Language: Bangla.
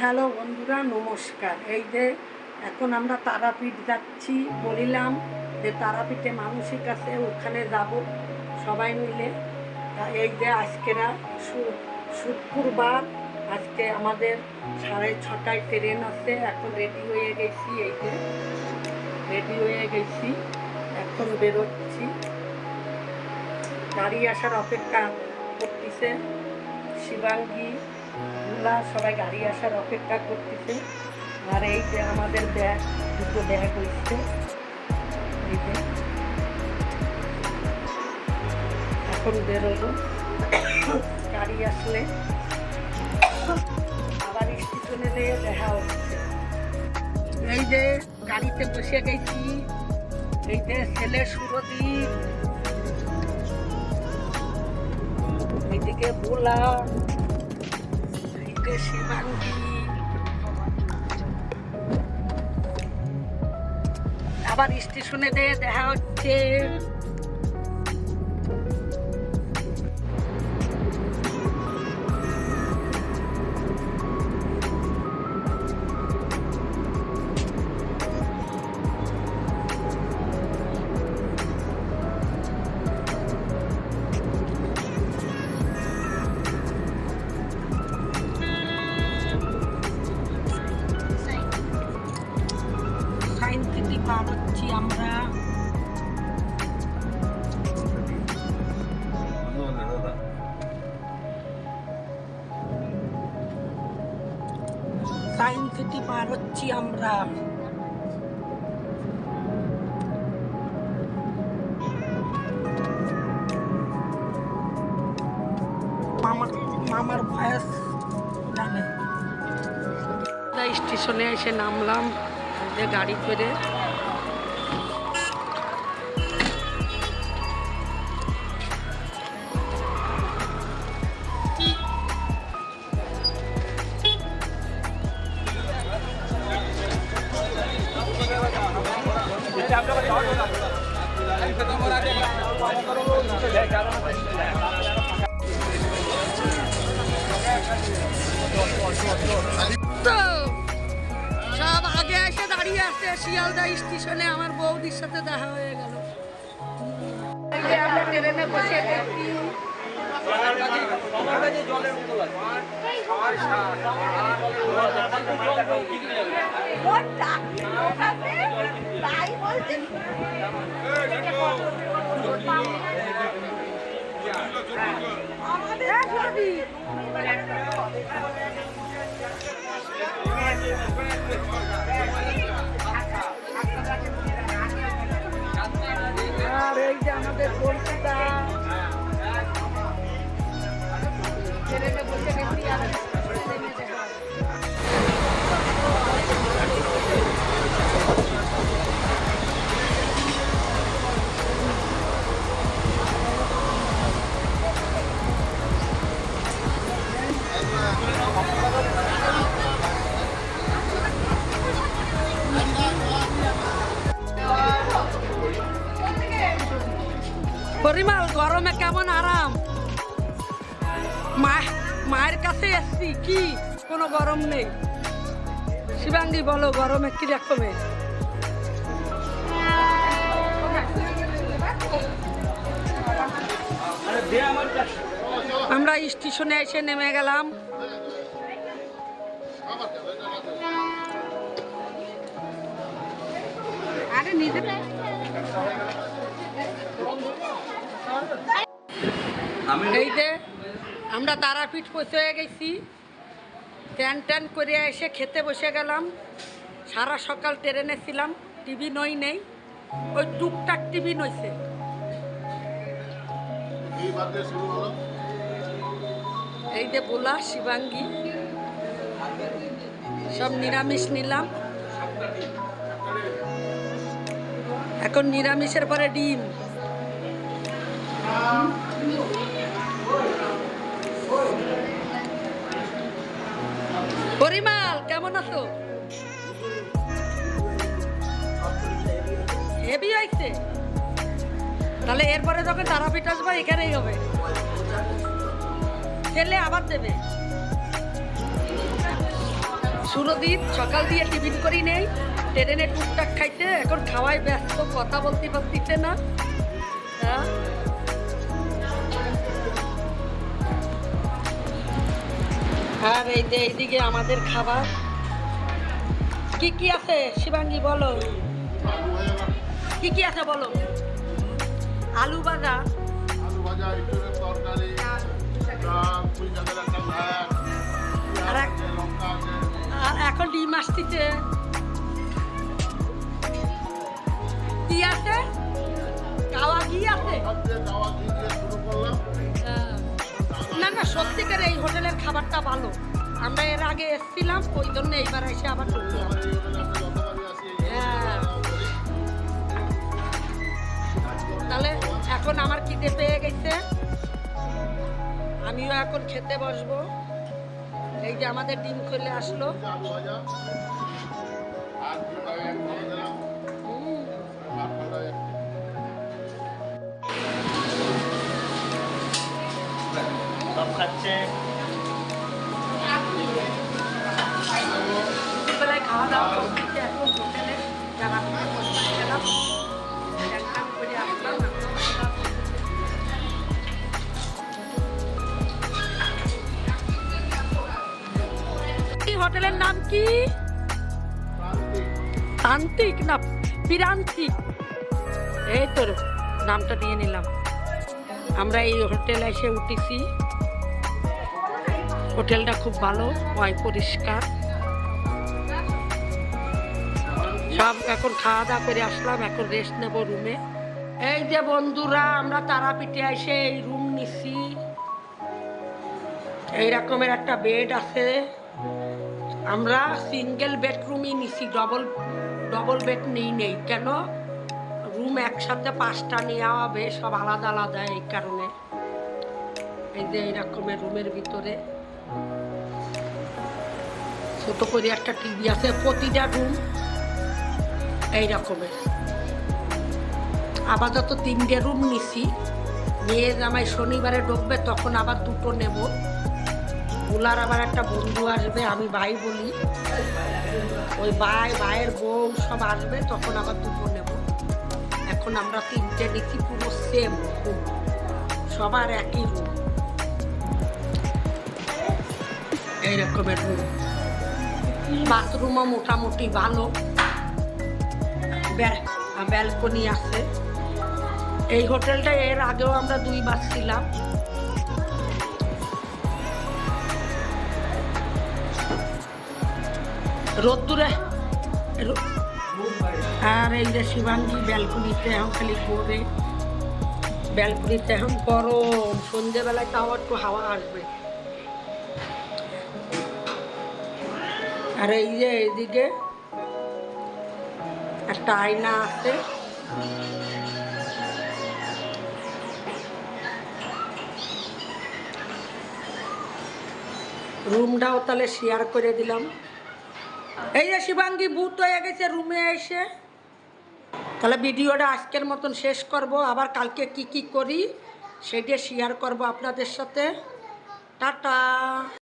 হ্যালো বন্ধুরা, নমস্কার। এই যে এখন আমরা তারাপীঠ যাচ্ছি, বলিলাম যে তারাপীঠে মানুষের কাছে ওখানে যাব সবাই মিলে। এই যে আজকেরা শুক্রবার, আজকে আমাদের সাড়ে ছটায় ট্রেন আছে, এখন রেডি হয়ে গেছি, এই যে রেডি হয়ে গেছি, এখন বেরোচ্ছি। গাড়ি আসার অপেক্ষা করতেছে শিবাঙ্গী। গুলা সবাই গাড়ি আসার অপেক্ষা করতেছে। আর এই যে আমাদের ব্যাগ, দুটো ব্যাগ হয়েছে। এই যে। এখন বেরোবো। গাড়ি আসলে আবার স্টেশনে যেয়ে দেখা হচ্ছে। এই যে গাড়িতে বসে গেছি। এই যে ছেলে সুরদীপ এইদিকে বোলা। এইদিকে শিবাঙ্গী আবার স্টেশনে দেখা হচ্ছে। সাইন সিটি পার হচ্ছি আমরা। মামার ভয়েস জানে স্টেশনে এসে নামলাম যে গাড়ি করে। শিয়ালদা স্টেশনে আমার বৌদির সাথে দেখা হয়ে গেল। আমরা ট্রেনে বসে আর পরিমাল গরমে কেমন আরাম? মা মায়ের কাছে এসছি, কি? কোনো গরম নেই। শিবাঙ্গি, বলো, গরমে কি রকমে? আমরা স্টেশনে এসে নেমে গেলাম। আরে নিজে এই যে আমরা তারাপীঠ পৌঁছে গেছি। ট্যান ট্যান করে এসে খেতে বসে গেলাম। সারা সকাল ট্রেনে ছিলাম টিভি নই নেই। ওই টুকটাক টিভি নইছে। এই যে বোলা, শিবাঙ্গী, সব নিরামিষ নিলাম। এখন নিরামিষের পরে ডিম। পরিমাল, কেমন আছো? হেভি হয়েছে। তাহলে এরপরে যখন তারাপীঠ আসব, এখানেই হবে। খেলে আবার দেবে। সুরদীপ সকাল দিয়ে টিফিন করি নেই। ট্রেনে টুকটাক খাইতে এখন খাওয়াই ব্যস্ত, কথা বলতে পারতিছে না। হ্যাঁ? আর এই যে এইদিকে আমাদের খাবার। কি কি আছে, শিবাঙ্গী, বলো? কি কি আছে, বলো? আলু ভাজা। আর এখন ডিম আসতেছে। কি আছে? কাওয়া কি আছে? না, সত্যিকার এই হোটেলের খাবারটা ভালো। আমরা এর আগে এসেছিলাম, ওই জন্য এইবার এসে আবার ঢুকলাম হ্যাঁ। তাহলে এখন আমার খিদে পেয়ে গেছে। আমিও এখন খেতে বসবো। এই যে আমাদের ডিম খুলে আসলো। এই হোটেলের নাম কি? প্রান্তিক না, পিরান্তিক। এই তোর নামটা দিয়ে নিলাম। আমরা এই হোটেলে এসে উঠেছি। হোটেলটা খুব ভালো, হয় পরিষ্কার। সব এখন খাওয়া দাওয়া করে আসলাম, এখন রেস্ট নেব রুমে এই যে বন্ধুরা, আমরা তারাপীঠে এসে এই রুম নিছি। এই রকমের একটা বেড আছে। আমরা সিঙ্গেল বেডরুমই নিছি ডবল ডবল বেড নিই, নেই। কেন? রুম একসাথে পাঁচটা নেওয়া হবে সব আলাদা আলাদা এই কারণে। এই যে এই রকমের রুমের ভিতরে। ছোট করে একটা টিভি আছে, প্রতিটা রুম এই রকমের আপাতত তিনটে রুম নিছি। মেয়ে জামাই শনিবারে ঢুকবে, তখন আবার দুটো নেব। ওলার আবার একটা বন্ধু আসবে, আমি ভাই বলি। ওই ভাই, ভাইয়ের বউ সব আসবে, তখন আবার দুটো নেব। এখন আমরা তিনটে নিচ্ছি পুরো সেম রুম সবার একই রুম এই রকমের রুম বাথরুমও মোটামুটি ভালো। ব্যালকনি আছে। এই হোটেলটা এর আগেও আমরা দুইবার ছিলাম। রোদ্দুরে আর এই যে শিবাঙ্গী ব্যালকনিতে এখন খালি ঘুরে ব্যালকনিতে এখন গরম। সন্ধেবেলায় তাও একটু হাওয়া আসবে। আর এই যে এইদিকে একটা আয়না আছে। রুমটাও তাহলে শেয়ার করে দিলাম। এই যে শিবাঙ্গী ভূত হয়ে গেছে রুমে এসে। তাহলে ভিডিওটা আজকের মতন শেষ করব। আবার কালকে কি কি করি সেটা শেয়ার করব আপনাদের সাথে। টাটা।